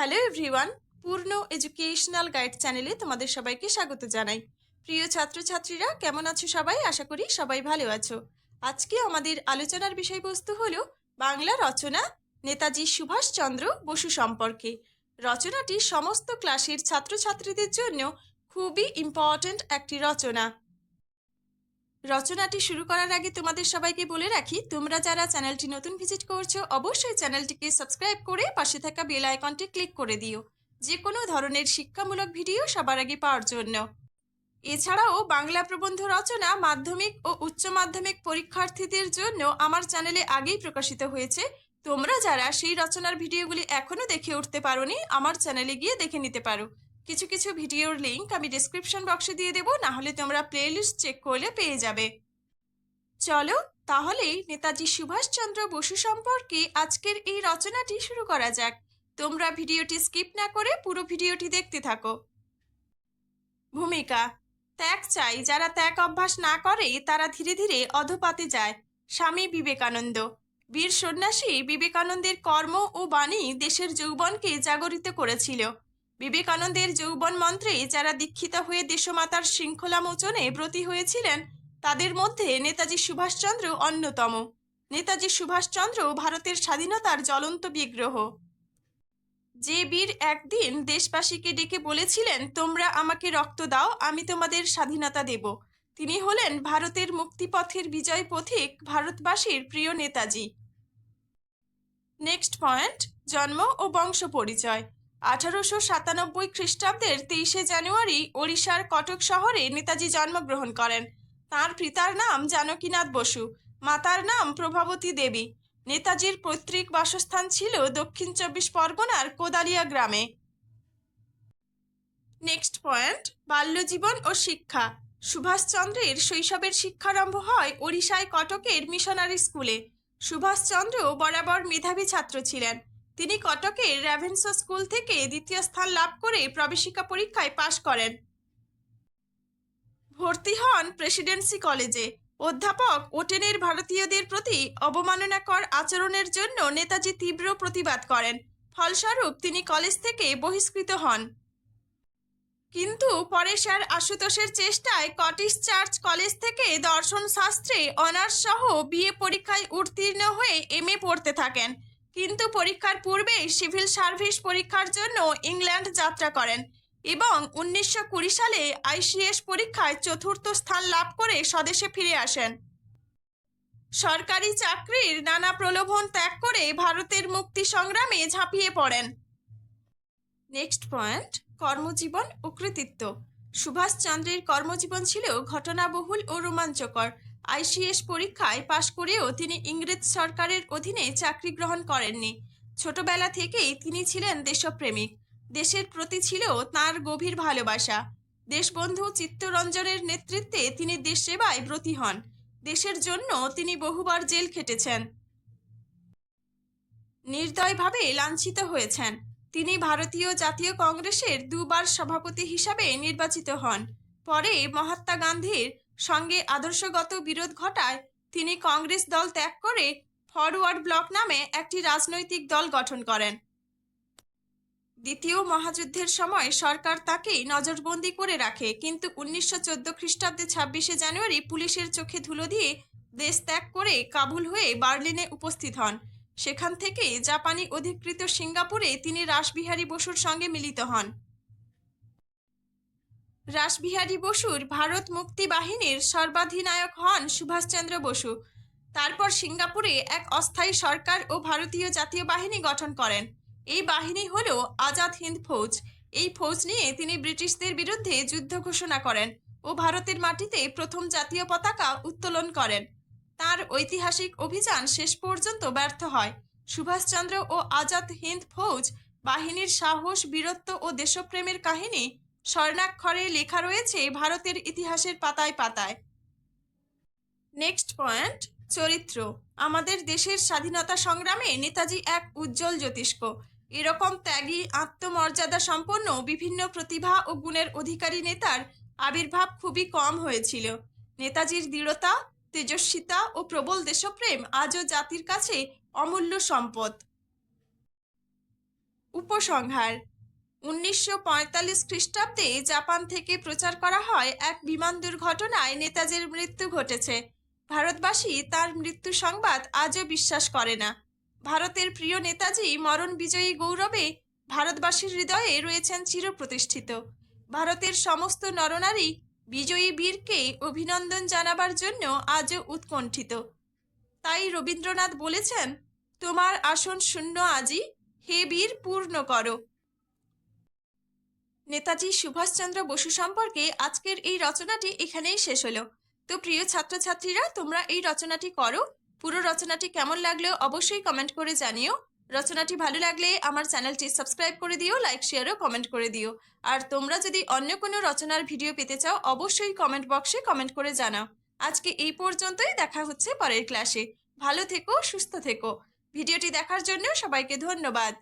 Hello everyone Purno educational guide চ্যানেলে তোমাদের সবাইকে স্বাগত জানাই। প্রিয় ছাত্রছাত্রীরা, কেমন আছো সবাই? আশা করি সবাই ভালো আছো। আজকে আমাদের আলোচনার বিষয়বস্তু হলো বাংলা রচনা নেতাজি সুভাষচন্দ্র বসু সম্পর্কে। রচনাটি সমস্ত ক্লাসের ছাত্রছাত্রীদের জন্য খুবই ইম্পর্ট্যান্ট একটি রচনা। রচনাটি শুরু করার আগে তোমাদের সবাইকে বলে রাখি, তোমরা যারা চ্যানেলটি নতুন ভিজিট করছ, অবশ্যই চ্যানেলটিকে সাবস্ক্রাইব করে পাশে থাকা বেল আইকনটি ক্লিক করে দিও। যে কোনো ধরনের শিক্ষামূলক ভিডিও সবার আগে পাওয়ার জন্য। এছাড়াও বাংলা প্রবন্ধ রচনা মাধ্যমিক ও উচ্চ মাধ্যমিক পরীক্ষার্থীদের জন্য আমার চ্যানেলে আগেই প্রকাশিত হয়েছে। তোমরা যারা সেই রচনার ভিডিওগুলি এখনও দেখে উঠতে পারোনি, আমার চ্যানেলে গিয়ে দেখে নিতে পারো। কিছু কিছু ভিডিওর লিংক আমি ডেসক্রিপশন বক্সে দিয়ে দেবো না হলে তোমরা প্লেলিস্ট চেক করলে পেয়ে যাবে। চলো, তাহলেই নেতাজি সুভাষচন্দ্র বসু সম্পর্কে আজকের এই রচনাটি শুরু করা যাক। তোমরা ভিডিওটি স্কিপ না করে পুরো ভিডিওটি দেখতে থাকো। ভূমিকা, ত্যাগ চাই, যারা ত্যাগ অভ্যাস না করে, তারা ধীরে ধীরে অধপাতে যায়। স্বামী বিবেকানন্দ, বীর সন্ন্যাসী বিবেকানন্দের কর্ম ও বাণী দেশের যৌবনকে জাগরিত করেছিল। বিবেকানন্দের যৌবন মন্ত্রে যারা দীক্ষিত হয়ে দেশমাতার শৃঙ্খলা মোচনে ব্রতী হয়েছিলেন, তাদের মধ্যে নেতাজি সুভাষচন্দ্র অন্যতম। নেতাজি সুভাষচন্দ্র ভারতের স্বাধীনতার জ্বলন্ত বিগ্রহ। যে বীর একদিন দেশবাসীকে ডেকে বলেছিলেন, তোমরা আমাকে রক্ত দাও, আমি তোমাদের স্বাধীনতা দেব। তিনি হলেন ভারতের মুক্তিপথের বিজয় পথিক ভারতবাসীর প্রিয় নেতাজি। নেক্সট পয়েন্ট, জন্ম ও বংশ পরিচয়। আঠারোশো সাতানব্বই খ্রিস্টাব্দের তেইশে জানুয়ারি ওড়িশার কটক শহরে নেতাজি জন্মগ্রহণ করেন। তার পিতার নাম জানকীনাথ বসু, মাতার নাম প্রভাবতী দেবী। নেতাজির পৈতৃক বাসস্থান ছিল দক্ষিণ চব্বিশ পরগনার কোদালিয়া গ্রামে। নেক্সট পয়েন্ট, বাল্যজীবন ও শিক্ষা। সুভাষচন্দ্রের শৈশবের শিক্ষারম্ভ হয় ওড়িশায় কটকের মিশনারি স্কুলে। সুভাষচন্দ্র বরাবর মেধাবী ছাত্র ছিলেন। তিনি কটকের র্যাভেন্সা স্কুল থেকে দ্বিতীয় স্থান লাভ করে প্রবেশিকা পরীক্ষায় পাশ করেন। ভর্তি হন প্রেসিডেন্সি কলেজে অধ্যাপক ওটেনের ভারতীয়দের প্রতি অবমাননাকর আচরণের জন্য নেতাজি তীব্র প্রতিবাদ করেন। ফলস্বরূপ তিনি কলেজ থেকে বহিষ্কৃত হন। কিন্তু পরে স্যার আশুতোষের চেষ্টায় কটিশ চার্চ কলেজ থেকে দর্শন শাস্ত্রে অনার্স সহ বিএ পরীক্ষায় উত্তীর্ণ হয়ে এম এ পড়তে থাকেন। কিন্তু পরীক্ষার পূর্বে সিভিল সার্ভিস পরীক্ষার জন্য ইংল্যান্ড যাত্রা করেন এবং উনিশশো কুড়ি সালে আইসিএস পরীক্ষায় চতুর্থ স্থান লাভ করে স্বদেশে ফিরে আসেন। সরকারি চাকরির নানা প্রলোভন ত্যাগ করে ভারতের মুক্তি সংগ্রামে ঝাঁপিয়ে পড়েন। নেক্সট পয়েন্ট, কর্মজীবন ও কৃতিত্ব। সুভাষচন্দ্রের কর্মজীবন ছিল ঘটনাবহুল ও রোমাঞ্চকর। আইসিএস পরীক্ষায় পাশ করেও তিনি ইংরেজ সরকারের অধীনে চাকরি গ্রহণ করেননি। ছোটবেলা থেকেই তিনি ছিলেন দেশপ্রেমিক। দেশের প্রতি ছিল তার গভীর ভালোবাসা। দেশবন্ধু চিত্তরঞ্জনের নেতৃত্বে তিনি দেশ সেবায় ব্রতী হন। দেশের জন্য তিনি বহুবার জেল খেটেছেন। নির্দয়ভাবে লাঞ্ছিত হয়েছেন। তিনি ভারতীয় জাতীয় কংগ্রেসের দুবার সভাপতি হিসাবে নির্বাচিত হন। পরে মহাত্মা গান্ধীর সঙ্গে আদর্শগত বিরোধ ঘটায়, তিনি কংগ্রেস দল ত্যাগ করে ফরওয়ার্ড ব্লক নামে একটি রাজনৈতিক দল গঠন করেন। দ্বিতীয় মহাযুদ্ধের সময় সরকার তাকে নজরবন্দি করে রাখে, কিন্তু উনিশশো চোদ্দ খ্রিস্টাব্দে ছাব্বিশে জানুয়ারি পুলিশের চোখে ধুলো দিয়ে দেশ ত্যাগ করে কাবুল হয়ে বার্লিনে উপস্থিত হন। সেখান থেকে জাপানি অধিকৃত সিঙ্গাপুরে তিনি রাসবিহারী বসুর সঙ্গে মিলিত হন। রাসবিহারী বসুর ভারত মুক্তি বাহিনীর সর্বাধিনায়ক হন সুভাষচন্দ্র বসু। তারপর সিঙ্গাপুরে এক অস্থায়ী সরকার ও ভারতীয় জাতীয় বাহিনী গঠন করেন। এই বাহিনী হল আজাদ হিন্দ ফৌজ। এই ফৌজ নিয়ে তিনি ব্রিটিশদের বিরুদ্ধে যুদ্ধ ঘোষণা করেন ও ভারতের মাটিতে প্রথম জাতীয় পতাকা উত্তোলন করেন। তার ঐতিহাসিক অভিযান শেষ পর্যন্ত ব্যর্থ হয়। সুভাষচন্দ্র ও আজাদ হিন্দ ফৌজ বাহিনীর সাহস, বীরত্ব ও দেশপ্রেমের কাহিনী স্বর্ণাক্ষরে লেখা রয়েছে, ভারতের ইতিহাসের পাতায় পাতায়। নেক্সট পয়েন্ট চরিত্র। আমাদের দেশের স্বাধীনতা সংগ্রামে নেতাজি এক উজ্জ্বল জ্যোতিষ্ক। এরকম ত্যাগী, আত্মমর্যাদা সম্পন্ন, বিভিন্ন প্রতিভা ও গুণের অধিকারী নেতার আবির্ভাব খুবই কম হয়েছিল। নেতাজির দৃঢ়তা, তেজস্বিতা ও প্রবল দেশপ্রেম আজও জাতির কাছে অমূল্য সম্পদ। উপসংহার উনিশশো পঁয়তাল্লিশ খ্রিস্টাব্দে জাপান থেকে প্রচার করা হয় এক বিমান দুর্ঘটনায় নেতাজির মৃত্যু ঘটেছে। ভারতবাসী তার মৃত্যু সংবাদ আজও বিশ্বাস করে না। ভারতের প্রিয় নেতাজি মরণ বিজয়ী গৌরবে ভারতবাসীর হৃদয়ে রয়েছেন চিরপ্রতিষ্ঠিত। ভারতের সমস্ত নরনারী বিজয়ী বীরকে অভিনন্দন জানাবার জন্য আজও উৎকণ্ঠিত। তাই রবীন্দ্রনাথ বলেছেন, তোমার আসন শূন্য আজি হে বীর, পূর্ণ করো। নেতাজি সুভাষচন্দ্র বসু সম্পর্কে আজকের এই রচনাটি এখানেই শেষ হলো। তো প্রিয় ছাত্রছাত্রীরা, তোমরা এই রচনাটি করো। পুরো রচনাটি কেমন লাগলেও অবশ্যই কমেন্ট করে জানিও। রচনাটি ভালো লাগলে আমার চ্যানেলটি সাবস্ক্রাইব করে দিও, লাইক শেয়ারও কমেন্ট করে দিও। আর তোমরা যদি অন্য কোনো রচনার ভিডিও পেতে চাও, অবশ্যই কমেন্ট বক্সে কমেন্ট করে জানাও। আজকে এই পর্যন্তই, দেখা হচ্ছে পরের ক্লাসে। ভালো থেকো, সুস্থ থেকো। ভিডিওটি দেখার জন্য সবাইকে ধন্যবাদ।